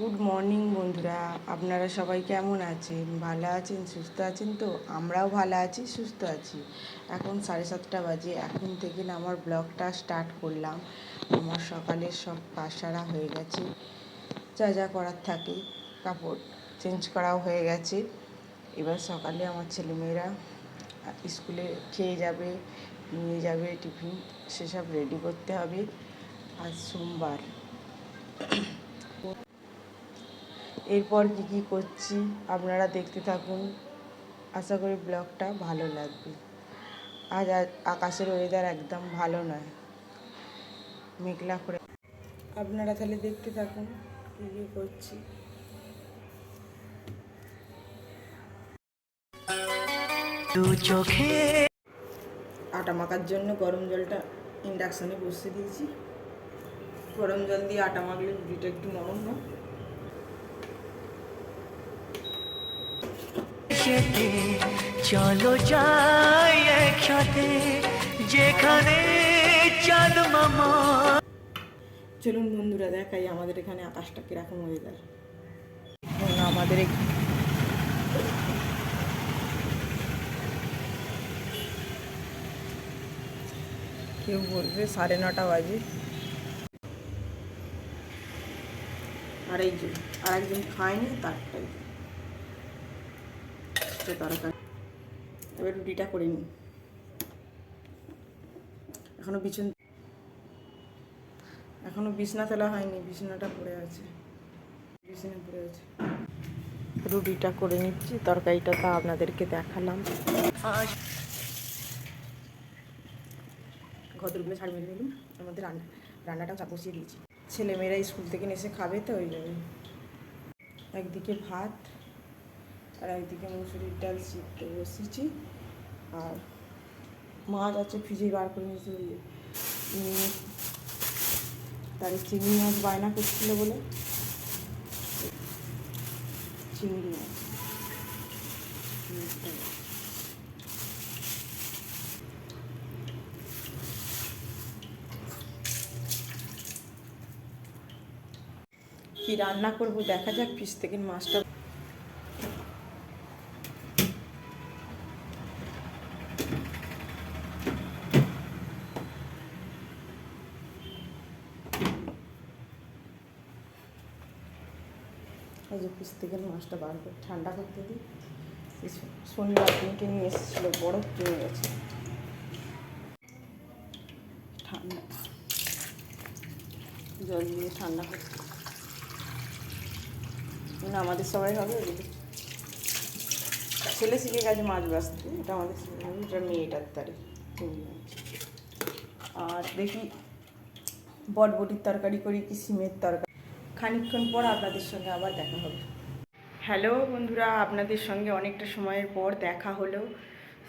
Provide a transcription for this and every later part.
Good morning বন্ধুরা। আপনারা সবাই কেমন আছেন? ভালো আছেন? সুস্থ আছেন তো? আমরাও ভালো আছি, সুস্থ আছি। এখন সাড়ে সাতটা বাজে। এখন থেকে না আমার ব্লগটা স্টার্ট করলাম। আমার সকালের সব সারা হয়ে গেছে। যা যা করার থাকে, কাপড় চেঞ্জ করাও হয়ে গেছে। এবার সকালে আমার ছেলেমেয়েরা স্কুলে খেয়ে যাবে, নিয়ে যাবে টিফিন, সেসব রেডি করতে হবে। আজ সোমবার। এরপর কী কী করছি আপনারা দেখতে থাকুন। আশা করি ব্লগটা ভালো লাগবে। আজ আকাশের ওয়েদার একদম ভালো নয়। মেঘলা করে। আপনারা তাহলে দেখতে থাকুন কী কী করছি। চোখে আটা মাখার জন্য গরম জলটা ইন্ডাকশানে বসিয়ে দিয়েছি। গরম জল দিয়ে আটা মাখলে রুটিটা একটু নরম হয়। যেতে চলো যাই একসাথে, যেখানে চাঁদ মামা। চলুন বন্ধুরা, দেখাই আমাদের এখানে আকাশটা কীরকম আমাদের কেউ বলবে সাড়ে নটা বাজে। আর যে আর একজন খায়নি, তারটাই। তো তরকারি এবার রুটিটা করে নিই। এখনও বিছন এখনও বিছনা তোলা হয়নি, বিছনাটা পড়ে আছে। বিছনা পড়ে আছে। রুটিটা করে নিচ্ছি, তরকারিটা তা আপনাদেরকে দেখালাম। আজ ঘরদুরগুলো ছাড় মেরে নিলাম তার মধ্যে রান্না রান্নাটাও চাপ বসিয়ে দিয়েছি। ছেলেমেয়েরা স্কুল থেকে এসে খাবে তো ওই জন্য একদিকে ভাত আর একদিকে মুসুরির ডাল সিদ্ধ বসেছি আর মাছ আছে ফ্রিজে বার করে নিয়েছি যে, চিংড়ি মাছ বায়না করছিল বলে। চিংড়ি মাছ। কি রান্না করব দেখা যাক ফিস থেকে মাছটা এই যে থেকে মাছটা বার করে ঠান্ডা করতে দিই। শনিবার দিনকে নিয়ে এসেছিল বরফ জমে গেছে। ঠান্ডা। জল দিয়ে ঠান্ডা করতে না, আমাদের সবাই হবে ছেলে শিখে গেছে মাছ বাঁচতে, এটা আমাদের এটা মেয়েটার তারে আর দেখি বটবটির তরকারি করি কি, সিমের তরকারি খানিকক্ষণ পর আপনাদের সঙ্গে আবার দেখা হবে। হ্যালো বন্ধুরা, আপনাদের সঙ্গে অনেকটা সময়ের পর দেখা হলো।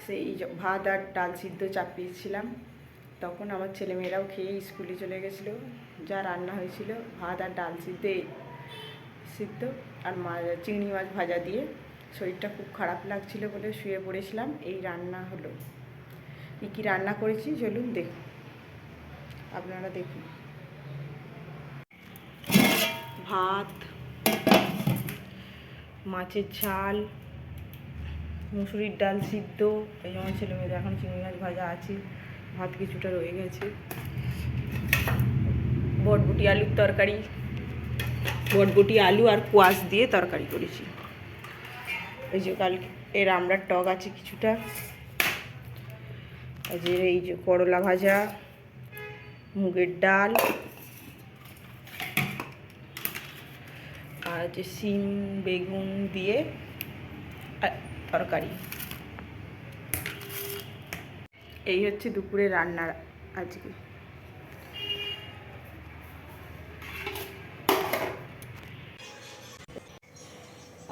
সেই ভাত আর ডাল সিদ্ধ চাপিয়েছিলাম। তখন আমার ছেলেমেয়েরাও খেয়ে স্কুলে চলে গেছিল। যা রান্না হয়েছিল, ভাত আর ডাল সিদ্ধ সিদ্ধ আর মা চিংড়ি মাছ ভাজা দিয়ে। শরীরটা খুব খারাপ লাগছিল বলে শুয়ে পড়েছিলাম। এই রান্না হলো। কী কী রান্না করেছি চলুন দেখুন। আপনারা দেখুন। ভাত, মাছের ঝাল, মুসুরির ডাল সিদ্ধ, এই যেমন ছেলে মেয়েদের এখন চিংড়ি মাছ ভাজা আছে, ভাত কিছুটা রয়ে গেছে। বটবটি আলুর তরকারি, বটবটি আলু আর কোয়াশ দিয়ে তরকারি করেছি। এই যে কালকে এর আমড়ার টক আছে কিছুটা। এই যে করলা ভাজা, মুগের ডাল আর যে শিম, বেগুন দিয়ে তরকারি। এই হচ্ছে দুপুরে রান্নার আজকে।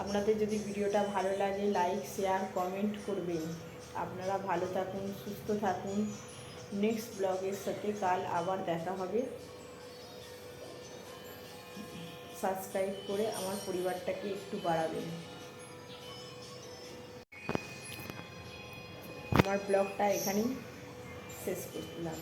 আপনাদের যদি ভিডিওটা ভালো লাগে লাইক শেয়ার কমেন্ট করবেন। আপনারা ভালো থাকুন, সুস্থ থাকুন। নেক্সট ব্লগের সাথে কাল আবার দেখা হবে। সাবস্ক্রাইব করে আমার পরিবারটাকে একটু বাড়াবেন। আমার ব্লগটা এখানেই শেষ করলাম।